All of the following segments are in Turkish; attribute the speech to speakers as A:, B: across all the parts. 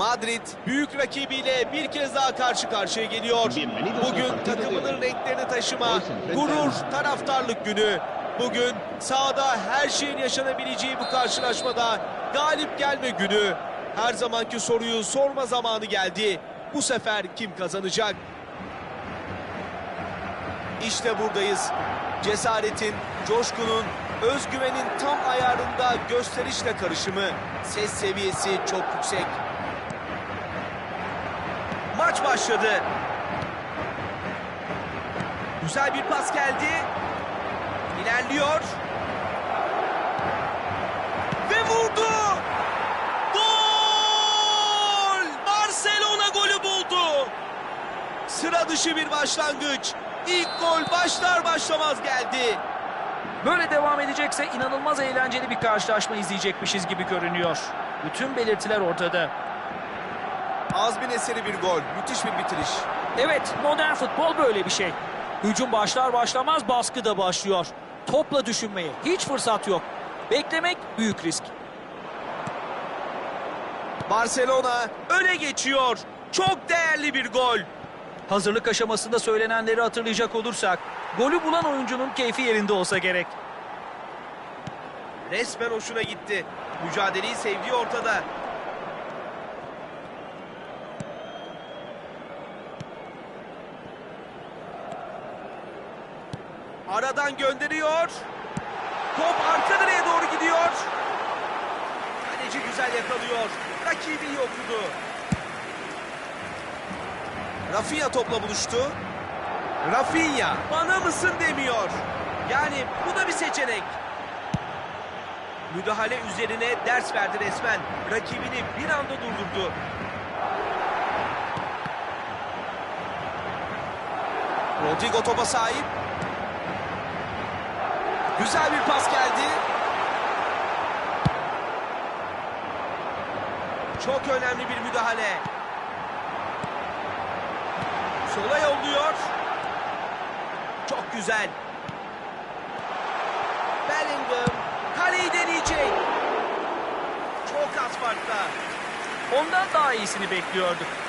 A: Madrid büyük rakibiyle bir kez daha karşı karşıya geliyor. Bugün takımının renklerini taşıma, gurur, taraftarlık günü. Bugün sahada her şeyin yaşanabileceği bu karşılaşmada galip gelme günü. Her zamanki soruyu sorma zamanı geldi. Bu sefer kim kazanacak? İşte buradayız. Cesaretin, coşkunun, özgüvenin tam ayarında gösterişle karışımı. Ses seviyesi çok yüksek. Maç başladı. Güzel bir pas geldi. İlerliyor. Ve vurdu. Gol! Barcelona golü buldu. Sıra dışı bir başlangıç. İlk gol başlar başlamaz geldi.
B: Böyle devam edecekse inanılmaz eğlenceli bir karşılaşma izleyecekmişiz gibi görünüyor. Bütün belirtiler ortada.
A: Azmin eseri bir gol. Müthiş bir bitiriş.
B: Evet, modern futbol böyle bir şey. Hücum başlar başlamaz baskı da başlıyor. Topla düşünmeye hiç fırsat yok. Beklemek büyük risk.
A: Barcelona öne geçiyor. Çok değerli bir gol.
B: Hazırlık aşamasında söylenenleri hatırlayacak olursak, golü bulan oyuncunun keyfi yerinde olsa gerek.
A: Resmen hoşuna gitti. Mücadeleyi sevdiği ortada. Aradan gönderiyor. Top arka direğe doğru gidiyor. Kaleci güzel yakalıyor. Rakibi iyi. Rafinha topla buluştu. Rafinha bana mısın demiyor. Yani bu da bir seçenek. Müdahale üzerine ders verdi resmen. Rakibini bir anda durdurdu. Rodrigo topa sahip. Güzel bir pas geldi. Çok önemli bir müdahale. Sola yolluyor. Çok güzel. Bellingham kaleyi deneyecek. Çok az farkla.
B: Ondan daha iyisini bekliyorduk.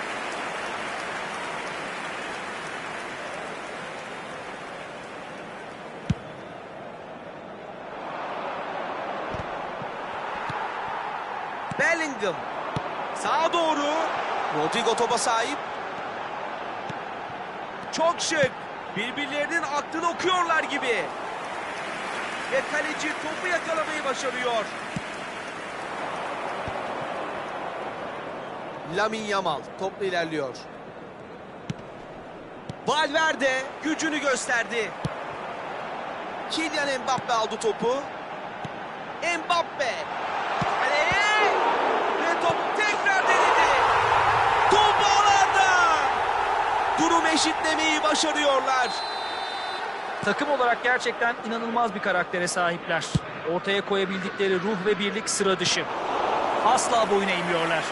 A: Bellingham sağa doğru. Rodrigo topa sahip. Çok şık. Birbirlerinin aklını okuyorlar gibi. Ve kaleci topu yakalamayı başarıyor. Lamin Yamal topla ilerliyor. Valverde gücünü gösterdi. Kylian Mbappe aldı topu. Mbappe. Ve top tekrar denedi. Top ağlarda. Durum eşitlemeyi başarıyorlar.
B: Takım olarak gerçekten inanılmaz bir karaktere sahipler. Ortaya koyabildikleri ruh ve birlik sıra dışı. Asla boyun eğmiyorlar.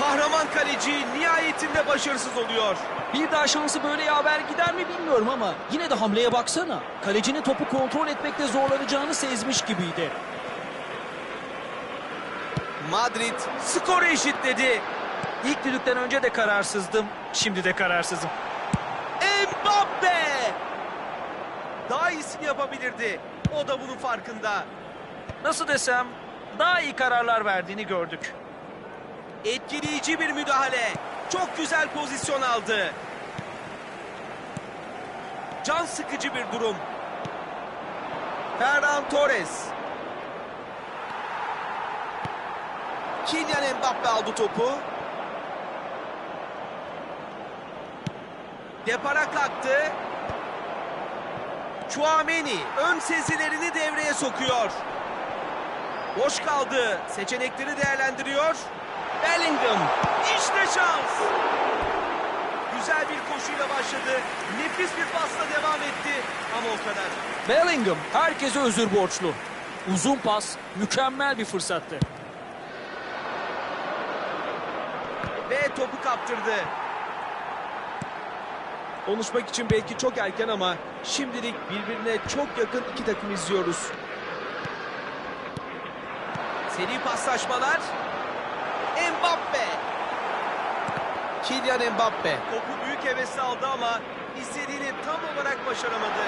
A: Kahraman kaleci nihayetinde başarısız oluyor.
B: Bir daha şansı böyle yaver gider mi bilmiyorum ama yine de hamleye baksana. Kalecinin topu kontrol etmekte zorlanacağını sezmiş gibiydi.
A: Madrid skoru eşitledi.
B: İlk düdükten önce de kararsızdım, şimdi de kararsızım.
A: Mbappe! Daha iyisini yapabilirdi. O da bunun farkında.
B: Nasıl desem daha iyi kararlar verdiğini gördük.
A: Etkileyici bir müdahale. Çok güzel pozisyon aldı. Can sıkıcı bir durum. Ferran Torres. Kylian Mbappe aldı topu. Depara kalktı. Chouameni ön sezilerini devreye sokuyor. Boş kaldı. Seçenekleri değerlendiriyor. Bellingham. İşte şans. Güzel bir koşuyla başladı. Nefis bir pasla devam etti. Ama o kadar.
B: Bellingham herkese özür borçlu. Uzun pas mükemmel bir fırsattı.
A: Ve topu kaptırdı. Konuşmak için belki çok erken ama şimdilik birbirine çok yakın iki takım izliyoruz. Seri paslaşmalar. Mbappe. Kylian Mbappe. Topu büyük hevesle aldı ama istediğini tam olarak başaramadı.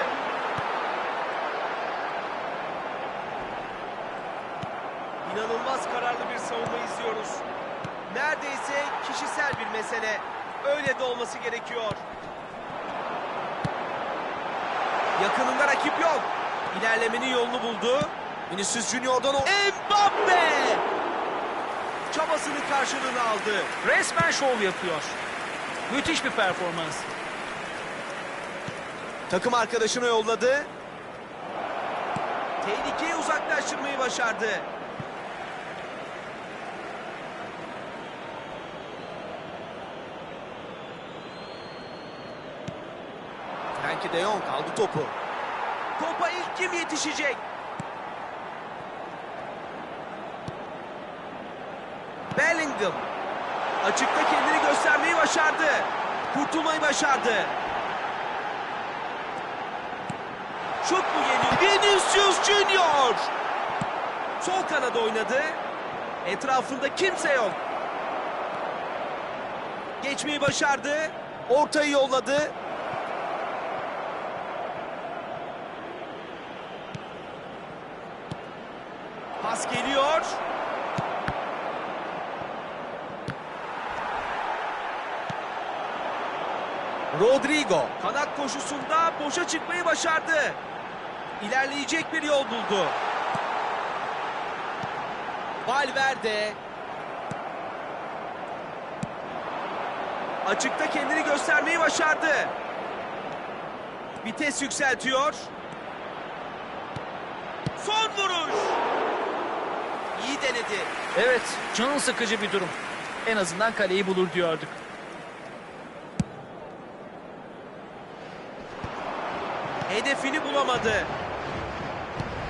A: İnanılmaz kararlı bir savunma izliyoruz. Neredeyse kişisel bir mesele. Öyle de olması gerekiyor. Yakınında rakip yok. İlerlemenin yolunu buldu. Vinicius Junior'dan o... Mbappe! Çabasının karşılığını aldı.
B: Resmen şov yapıyor. Müthiş bir performans.
A: Takım arkadaşına yolladı. Tehlikeyi uzaklaştırmayı başardı. De Jong aldı topu. Topa ilk kim yetişecek? Bellingham. Açıkta kendini göstermeyi başardı. Kurtulmayı başardı. Şut mu geliyor? Vinicius Junior. Sol kanada oynadı. Etrafında kimse yok. Geçmeyi başardı. Ortayı yolladı. Pas geliyor. Rodrigo kanat koşusunda boşa çıkmayı başardı. İlerleyecek bir yol buldu. Valverde açıkta kendini göstermeyi başardı. Vites yükseltiyor. Son vuruş. İyi denedi.
B: Evet, can sıkıcı bir durum. En azından kaleyi bulur diyorduk.
A: Hedefini bulamadı.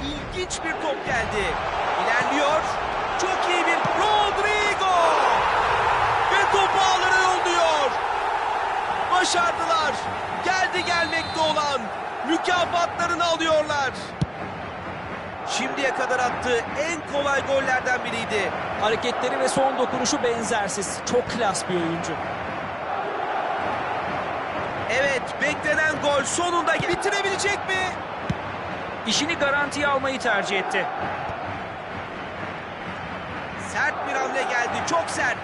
A: İlginç bir top geldi. İlerliyor. Çok iyi bir Rodrigo. Ve topu ağlara yolluyor. Başardılar. Geldi gelmekte olan mükafatlarını alıyorlar. Şimdiye kadar attığı en kolay gollerden biriydi.
B: Hareketleri ve son dokunuşu benzersiz. Çok klas bir oyuncu.
A: Evet beklenen gol sonunda bitirebilecek mi?
B: İşini garantiye almayı tercih etti.
A: Sert bir hamle geldi. Çok sert.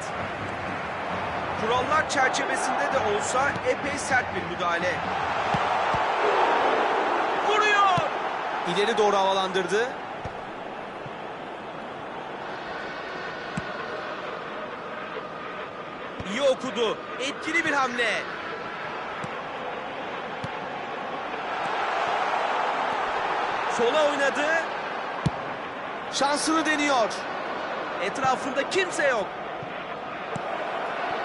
A: Kurallar çerçevesinde de olsa epey sert bir müdahale. İleri doğru havalandırdı. İyi okudu. Etkili bir hamle. Sola oynadı. Şansını deniyor. Etrafında kimse yok.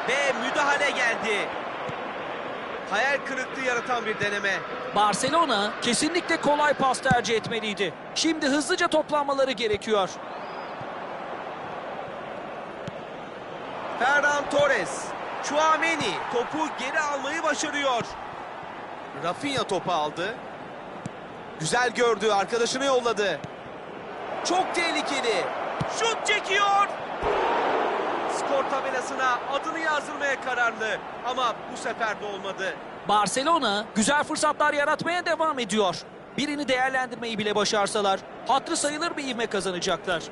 A: Ve müdahale geldi. Hayal kırıklığı yaratan bir deneme.
B: Barcelona kesinlikle kolay pas tercih etmeliydi. Şimdi hızlıca toplanmaları gerekiyor.
A: Ferran Torres. Chouameni topu geri almayı başarıyor. Rafinha topu aldı. Güzel gördü. Arkadaşını yolladı. Çok tehlikeli. Şut çekiyor. Skor tabelasına adını yazdırmaya kararlı. Ama bu sefer de olmadı.
B: Barcelona güzel fırsatlar yaratmaya devam ediyor. Birini değerlendirmeyi bile başarsalar hatırı sayılır bir ivme kazanacaklar.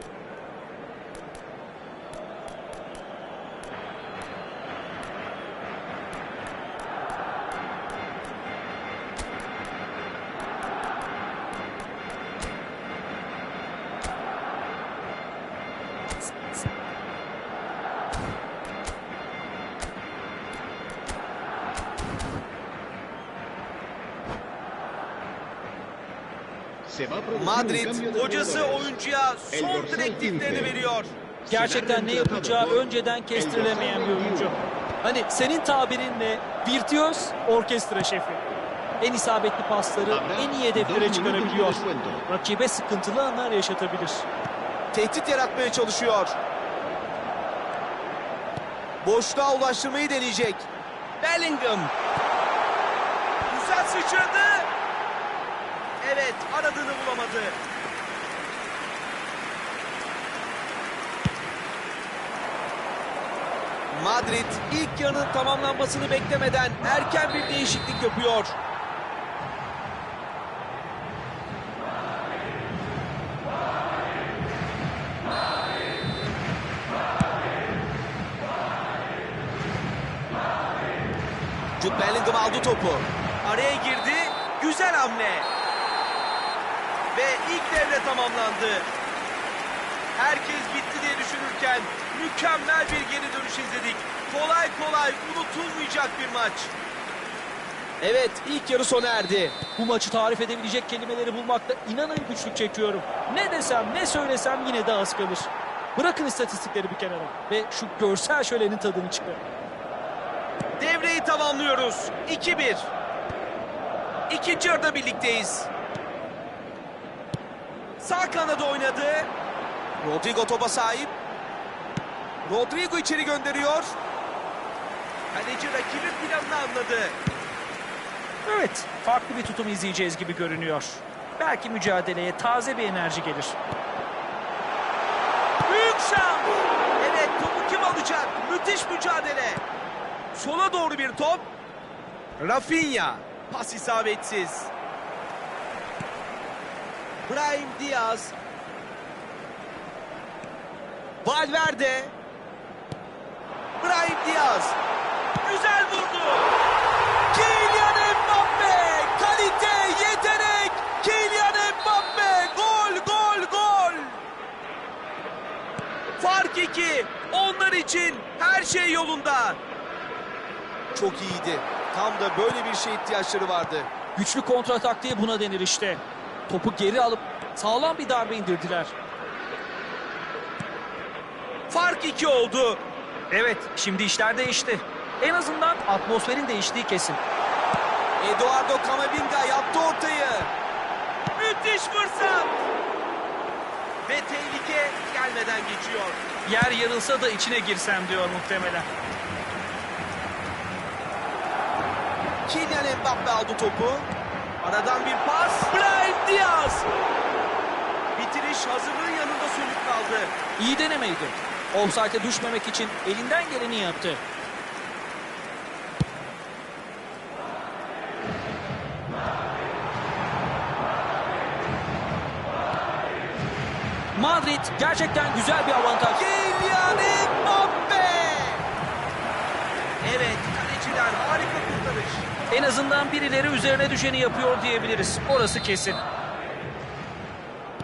A: Direktiflerini veriyor.
B: Gerçekten ne yapacağı önceden kestirilemeyen bir oyuncu. Hani senin tabirinle virtüöz orkestra şefi. En isabetli pasları en iyi hedeflere çıkarabiliyor. Rakibe sıkıntılı anlar yaşatabilir.
A: Tehdit yaratmaya çalışıyor. Boşluğa ulaştırmayı deneyecek. Bellingham. Güzel sıçradı. Evet aradığını bulamadı. Madrid ilk yarının tamamlanmasını beklemeden erken bir değişiklik yapıyor. Jude Bellingham aldı topu. Araya girdi. Güzel hamle. Ve ilk devre tamamlandı. Herkes bitti diye düşünürken mükemmel bir geri dönüş izledik. Kolay kolay unutulmayacak bir maç. Evet ilk yarı sona erdi.
B: Bu maçı tarif edebilecek kelimeleri bulmakta inanın güçlük çekiyorum. Ne desem ne söylesem yine de az kalır. Bırakın istatistikleri bir kenara ve şu görsel şölenin tadını çıkarın.
A: Devreyi tamamlıyoruz. 2-1. İkinci yarıda birlikteyiz. Sağ kanada oynadı. Rodrigo topa sahip. Rodrigo içeri gönderiyor. Kaleci rakibin planını anladı.
B: Evet, farklı bir tutum izleyeceğiz gibi görünüyor. Belki mücadeleye taze bir enerji gelir.
A: Büyük şans. Evet topu kim alacak? Müthiş mücadele. Sola doğru bir top. Rafinha. Pas isabetsiz. Brahim Diaz. Valverde. Brahim Diaz. Güzel vurdu. Kylian Mbappe. Kalite, yetenek. Kylian Mbappe. Gol, gol, gol. Fark iki. Onlar için her şey yolunda. Çok iyiydi. Tam da böyle bir şey ihtiyaçları vardı.
B: Güçlü kontra taktiği buna denir işte. Topu geri alıp sağlam bir darbe indirdiler.
A: Fark iki oldu.
B: Evet, şimdi işler değişti. En azından atmosferin değiştiği kesin.
A: Eduardo Camavinga yaptı ortayı. Müthiş fırsat. Ve tehlike gelmeden geçiyor.
B: Yer yarılsa da içine girsem diyor muhtemelen.
A: Kylian Mbappe aldı topu. Aradan bir pas. Brahim Diaz. Bitiriş hazırlığın yanında sönük kaldı.
B: İyi denemeydi. Offside'e düşmemek için elinden geleni yaptı. Madrid gerçekten güzel bir avantaj.
A: Kylian Mbappe. Evet kaleciden harika kurtarış.
B: En azından birileri üzerine düşeni yapıyor diyebiliriz. Orası kesin.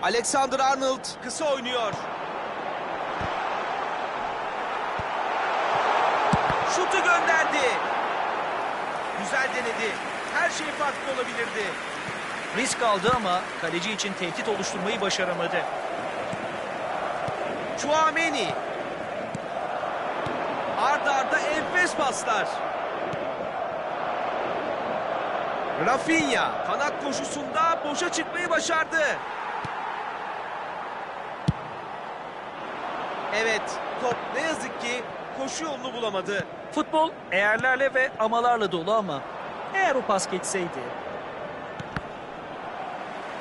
A: Alexander Arnold kısa oynuyor. Şutu gönderdi. Güzel denedi. Her şey farklı olabilirdi.
B: Risk aldı ama kaleci için tehdit oluşturmayı başaramadı.
A: Chouameni. Arda arda enfes paslar. Rafinha kanat koşusunda boşa çıkmayı başardı. Evet, top ne yazık ki koşu yolunu bulamadı.
B: Futbol eğerlerle ve amalarla dolu ama eğer o pas geçseydi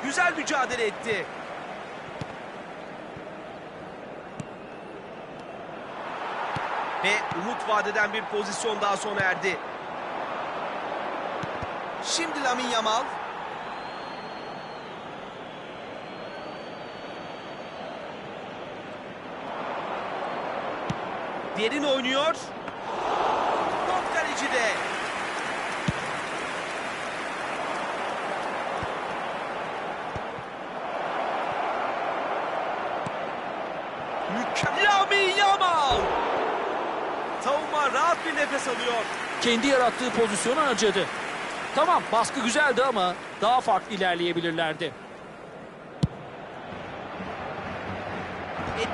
A: Güzel mücadele etti. Ve umut vadeden bir pozisyon daha sona erdi. Şimdi Lamin Yamal. Derin oynuyor. Top kalecide. Mükemmel. Yamal. Savunma rahat bir nefes alıyor.
B: kendi yarattığı pozisyonu harcadı. Tamam baskı güzeldi ama daha farklı ilerleyebilirlerdi.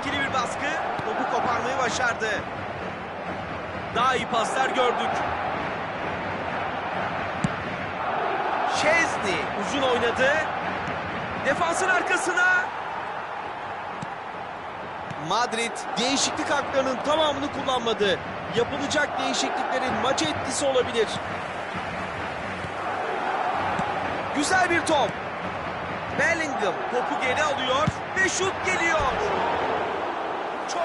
A: Etkili bir baskı. Topu koparmayı başardı. Daha iyi paslar gördük. Şezni uzun oynadı. Defansın arkasına. Madrid değişiklik haklarının tamamını kullanmadı. Yapılacak değişikliklerin maça etkisi olabilir. Güzel bir top. Bellingham topu geri alıyor ve şut geliyor.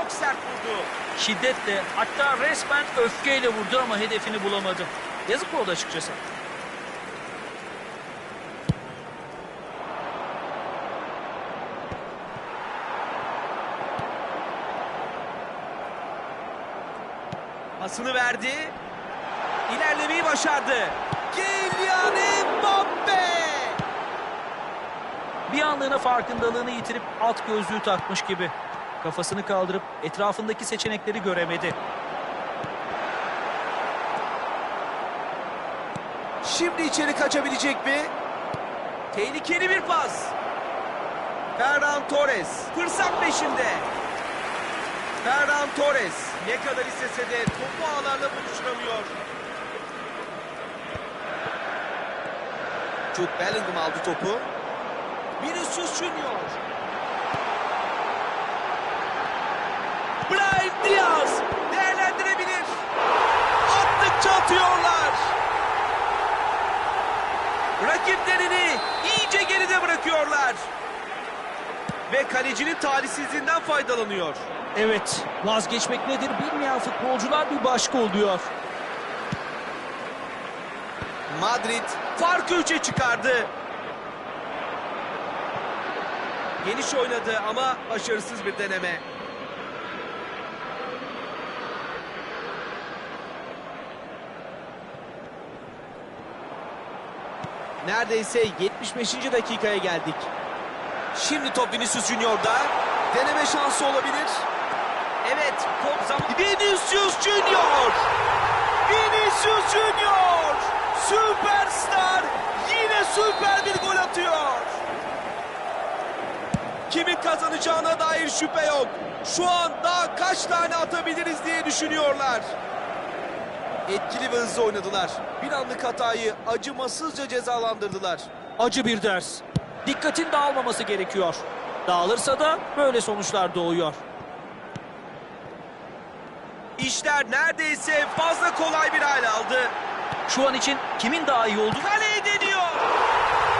A: Çok sert vurdu.
B: Şiddetle hatta resmen öfkeyle vurdu ama hedefini bulamadı. Yazık oldu açıkçası.
A: Pasını verdi. İlerlemeyi başardı. Kylian Mbappe!
B: Bir anlığına farkındalığını yitirip alt gözlüğü takmış gibi. Kafasını kaldırıp etrafındaki seçenekleri göremedi.
A: Şimdi içeri kaçabilecek mi? Tehlikeli bir pas. Ferran Torres fırsat peşinde. Ferran Torres ne kadar istese de topu ağlarla buluşturamıyor. Jude Bellingham aldı topu. Vinicius Junior. Bırakıyorlar. Ve kalecinin talihsizliğinden faydalanıyor.
B: Evet, vazgeçmek nedir bilmeyen futbolcular bir başka oluyor.
A: Madrid farkı 3'e çıkardı. Geniş oynadı ama başarısız bir deneme. Neredeyse 75. dakikaya geldik. Şimdi top Vinicius Junior'da. Deneme şansı olabilir. Evet, top zaman... Vinicius Junior! Vinicius Junior! Süperstar! Yine süper bir gol atıyor. Kimin kazanacağına dair şüphe yok. Şu an daha kaç tane atabiliriz diye düşünüyorlar. Etkili ve hızlı oynadılar. Bir anlık hatayı acımasızca cezalandırdılar.
B: Acı bir ders. Dikkatin dağılmaması gerekiyor. Dağılırsa da böyle sonuçlar doğuyor.
A: İşler neredeyse fazla kolay bir hale aldı.
B: Şu an için kimin daha iyi olduğu
A: Kaleye deniyor.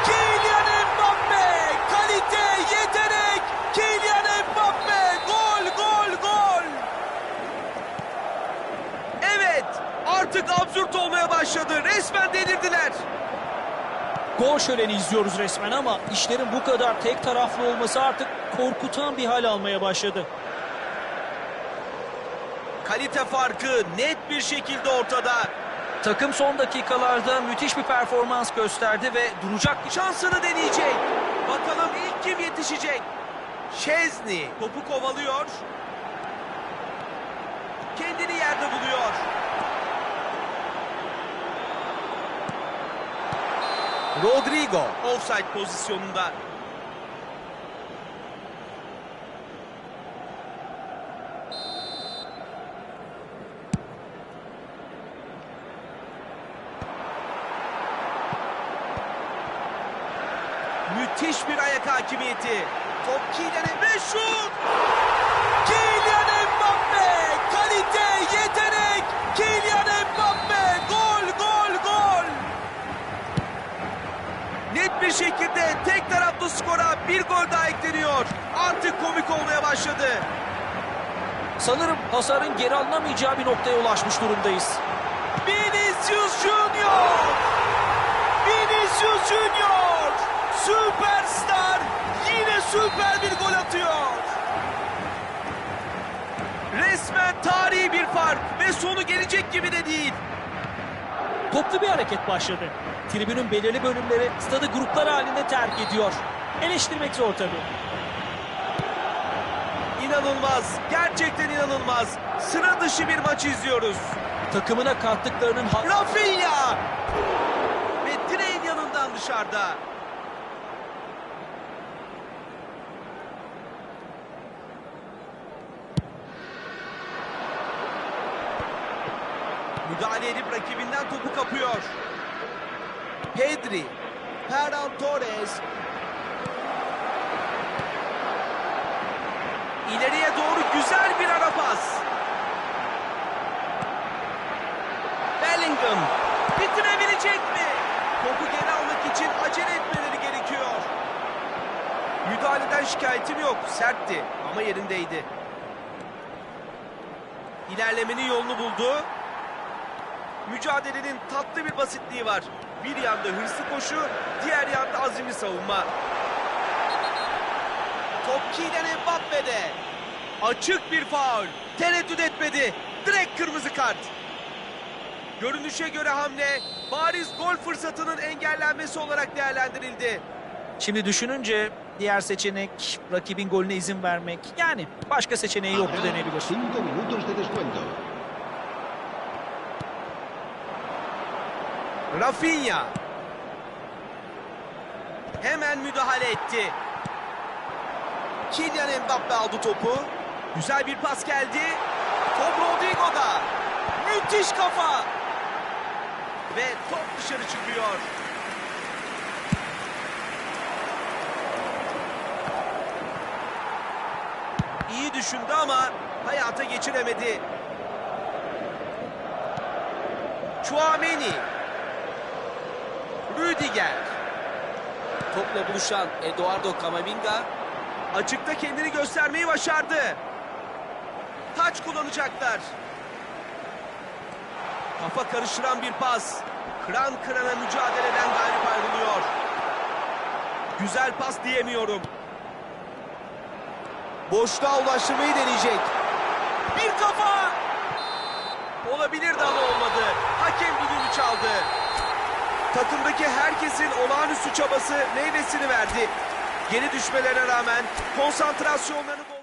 A: Kylian Mbappe. Kalite, yetenek. Kylian Mbappe. Gol, gol, gol. Evet. Artık absürt olmaya başladı. Resmen delirdiler.
B: Gol şöleni izliyoruz resmen ama işlerin bu kadar tek taraflı olması artık korkutan bir hal almaya başladı.
A: Kalite farkı net bir şekilde ortada.
B: Takım son dakikalarda müthiş bir performans gösterdi ve duracak
A: Şansını deneyecek. Bakalım ilk kim yetişecek? Şezni topu kovalıyor. Kendini yerde buluyor. Rodrigo offside pozisyonunda. Müthiş bir ayak hakimiyeti. Top Kylian'e ve şut! Tek taraflı skora bir gol daha ekleniyor. Artık komik olmaya başladı.
B: Sanırım hasarın geri alınamayacağı bir noktaya ulaşmış durumdayız.
A: Vinicius Junior! Vinicius Junior! Süperstar! Yine süper bir gol atıyor. Resmen tarihi bir fark ve sonu gelecek gibi de değil.
B: Toplu bir hareket başladı. Tribünün belirli bölümleri stadı gruplar halinde terk ediyor. Eleştirmek zor tabii.
A: İnanılmaz, gerçekten inanılmaz. Sıra dışı bir maç izliyoruz.
B: Takımına kattıklarının ha-
A: Rafinha! Ve direğin yanından dışarıda. Müdahale edip rakibinden topu kapıyor. Pedri, Ferran Torres. İleriye doğru güzel bir ara pas. Bellingham bitirebilecek mi? Topu geri almak için acele etmeleri gerekiyor. Müdahaleden şikayetim yok. Sertti ama yerindeydi. ilerlemenin yolunu buldu. Mücadelenin tatlı bir basitliği var. Bir yanda hırslı koşu, diğer yanda azimli savunma. Top Kylian Mbappe'de. Açık bir faul. Tereddüt etmedi. Direkt kırmızı kart. Görünüşe göre hamle bariz gol fırsatının engellenmesi olarak değerlendirildi.
B: Şimdi düşününce diğer seçenek rakibin golüne izin vermek. Yani başka seçeneği yoktu denebilir.
A: Rafinha. Hemen müdahale etti. Kylian Mbappe aldı topu. Güzel bir pas geldi. Top Rodrigo'da. Müthiş kafa. Ve top dışarı çıkıyor. İyi düşündü ama hayata geçiremedi. Chouameni. Rüdiger.
C: Topla buluşan Eduardo Camavinga
A: Açıkta kendini göstermeyi başardı. Taç kullanacaklar. Kafa karıştıran bir pas. Kıran kırana mücadeleden galip ayrılıyor. Güzel pas diyemiyorum. Boşluğa ulaştırmayı deneyecek. Bir kafa! Olabilirdi ama olmadı. Hakem düdüğünü çaldı. Takımdaki herkesin olağanüstü çabası meyvesini verdi. Geri düşmelerine rağmen konsantrasyonlarını